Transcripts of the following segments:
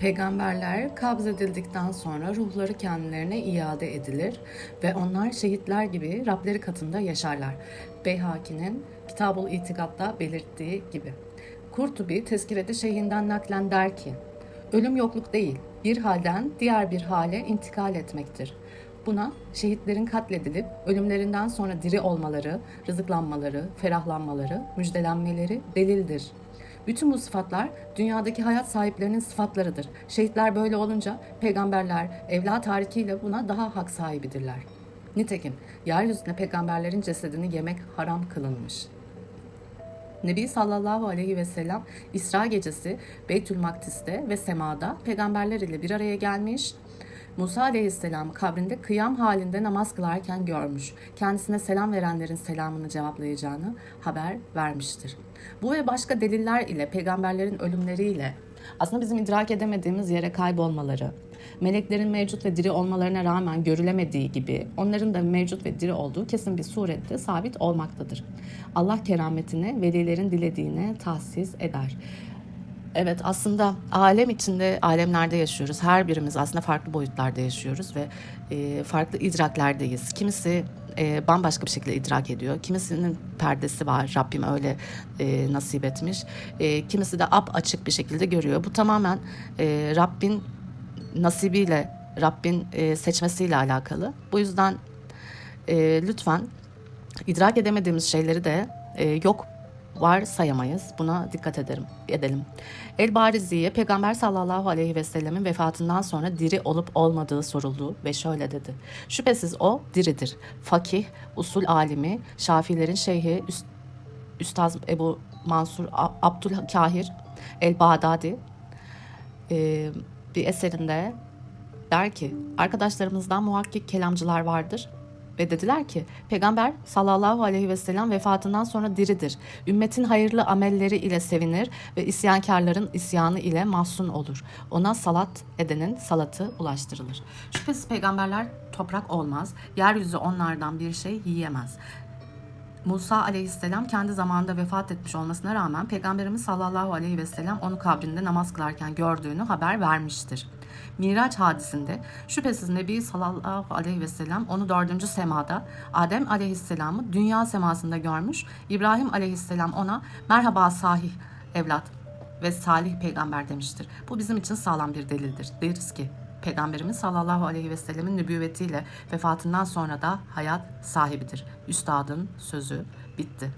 Peygamberler kabzedildikten sonra ruhları kendilerine iade edilir ve onlar şehitler gibi Rableri katında yaşarlar. Beyhaki'nin Kitabul İtikad'da belirttiği gibi. Kurtubi tezkirede şeyhinden naklen der ki, ölüm yokluk değil, bir halden diğer bir hale intikal etmektir. Buna şehitlerin katledilip ölümlerinden sonra diri olmaları, rızıklanmaları, ferahlanmaları, müjdelenmeleri delildir. Bütün bu sıfatlar dünyadaki hayat sahiplerinin sıfatlarıdır. Şehitler böyle olunca peygamberler evlat tarikiyle buna daha hak sahibidirler. Nitekim yeryüzüne peygamberlerin cesedini yemek haram kılınmış. Nebi sallallahu aleyhi ve sellem İsra gecesi Beytül Maktis'te ve semada peygamberler ile bir araya gelmiş. Musa aleyhisselam kabrinde kıyam halinde namaz kılarken görmüş. Kendisine selam verenlerin selamını cevaplayacağını haber vermiştir. Bu ve başka deliller ile peygamberlerin ölümleriyle aslında bizim idrak edemediğimiz yere kaybolmaları, meleklerin mevcut ve diri olmalarına rağmen görülemediği gibi onların da mevcut ve diri olduğu kesin bir surette sabit olmaktadır. Allah kerametini velilerin dilediğine tahsis eder. Evet aslında alem içinde alemlerde yaşıyoruz. Her birimiz aslında farklı boyutlarda yaşıyoruz ve e, farklı idraklerdeyiz. Kimisi e, bambaşka bir şekilde idrak ediyor. Kimisinin perdesi var. Rabbim öyle e, nasip etmiş. E, kimisi de ap açık bir şekilde görüyor. Bu tamamen e, Rabbin nasibiyle, Rabbin e, seçmesiyle alakalı. Bu yüzden e, lütfen idrak edemediğimiz şeyleri de e, yok var sayamayız. Buna dikkat ederim, edelim. El Barizi'ye Peygamber sallallahu aleyhi ve sellemin vefatından sonra diri olup olmadığı soruldu ve şöyle dedi. Şüphesiz o diridir. Fakih, usul alimi, Şafilerin şeyhi, üst, Üstaz Ebu Mansur Abdülkahir El Bağdadi e, bir eserinde der ki arkadaşlarımızdan muhakkik kelamcılar vardır ve dediler ki peygamber sallallahu aleyhi ve sellem vefatından sonra diridir. Ümmetin hayırlı amelleri ile sevinir ve isyankarların isyanı ile mahzun olur. Ona salat edenin salatı ulaştırılır. Şüphesiz peygamberler toprak olmaz. Yeryüzü onlardan bir şey yiyemez. Musa aleyhisselam kendi zamanında vefat etmiş olmasına rağmen Peygamberimiz sallallahu aleyhi ve sellem onu kabrinde namaz kılarken gördüğünü haber vermiştir. Miraç hadisinde şüphesiz Nebi sallallahu aleyhi ve sellem onu dördüncü semada Adem aleyhisselamı dünya semasında görmüş. İbrahim aleyhisselam ona merhaba sahih evlat ve salih peygamber demiştir. Bu bizim için sağlam bir delildir. Deriz ki Peygamberimiz sallallahu aleyhi ve sellemin nübüvvetiyle vefatından sonra da hayat sahibidir. Üstadın sözü bitti.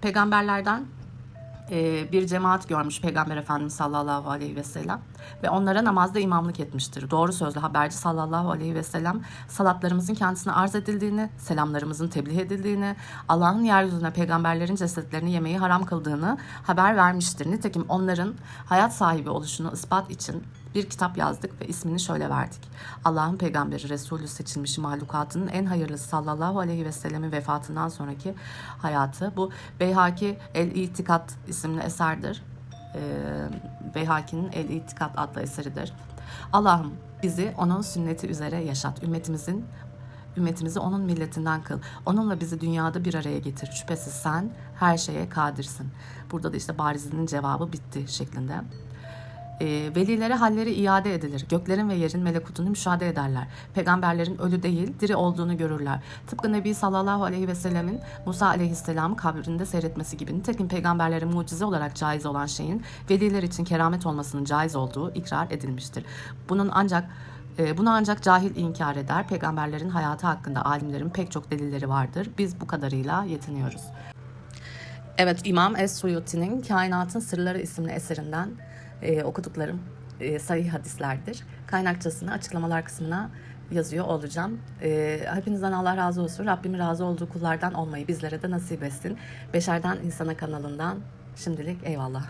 Peygamberlerden e, bir cemaat görmüş Peygamber Efendimiz sallallahu aleyhi ve sellem ve onlara namazda imamlık etmiştir. Doğru sözlü haberci sallallahu aleyhi ve sellem salatlarımızın kendisine arz edildiğini, selamlarımızın tebliğ edildiğini, Allah'ın yeryüzüne peygamberlerin cesetlerini yemeyi haram kıldığını haber vermiştir. Nitekim onların hayat sahibi oluşunu ispat için bir kitap yazdık ve ismini şöyle verdik. Allah'ın peygamberi Resulü seçilmiş mahlukatının en hayırlısı sallallahu aleyhi ve sellemin vefatından sonraki hayatı. Bu Beyhaki El İtikat isimli eserdir. Ee, Beyhaki'nin El İtikat adlı eseridir. Allah'ım bizi onun sünneti üzere yaşat. Ümmetimizin Ümmetimizi onun milletinden kıl. Onunla bizi dünyada bir araya getir. Şüphesiz sen her şeye kadirsin. Burada da işte Barizi'nin cevabı bitti şeklinde. E, velilere halleri iade edilir. Göklerin ve yerin melekutunu müşahede ederler. Peygamberlerin ölü değil, diri olduğunu görürler. Tıpkı Nebi sallallahu aleyhi ve sellemin Musa aleyhisselamı kabrinde seyretmesi gibi. Nitekim peygamberlerin mucize olarak caiz olan şeyin veliler için keramet olmasının caiz olduğu ikrar edilmiştir. Bunun ancak e, bunu ancak cahil inkar eder. Peygamberlerin hayatı hakkında alimlerin pek çok delilleri vardır. Biz bu kadarıyla yetiniyoruz. Evet, İmam Es-Suyuti'nin Kainatın Sırları isimli eserinden e, okuduklarım e, sahih hadislerdir. Kaynakçasını açıklamalar kısmına yazıyor olacağım. E, hepinizden Allah razı olsun. Rabbimin razı olduğu kullardan olmayı bizlere de nasip etsin. Beşerden İnsana kanalından şimdilik eyvallah.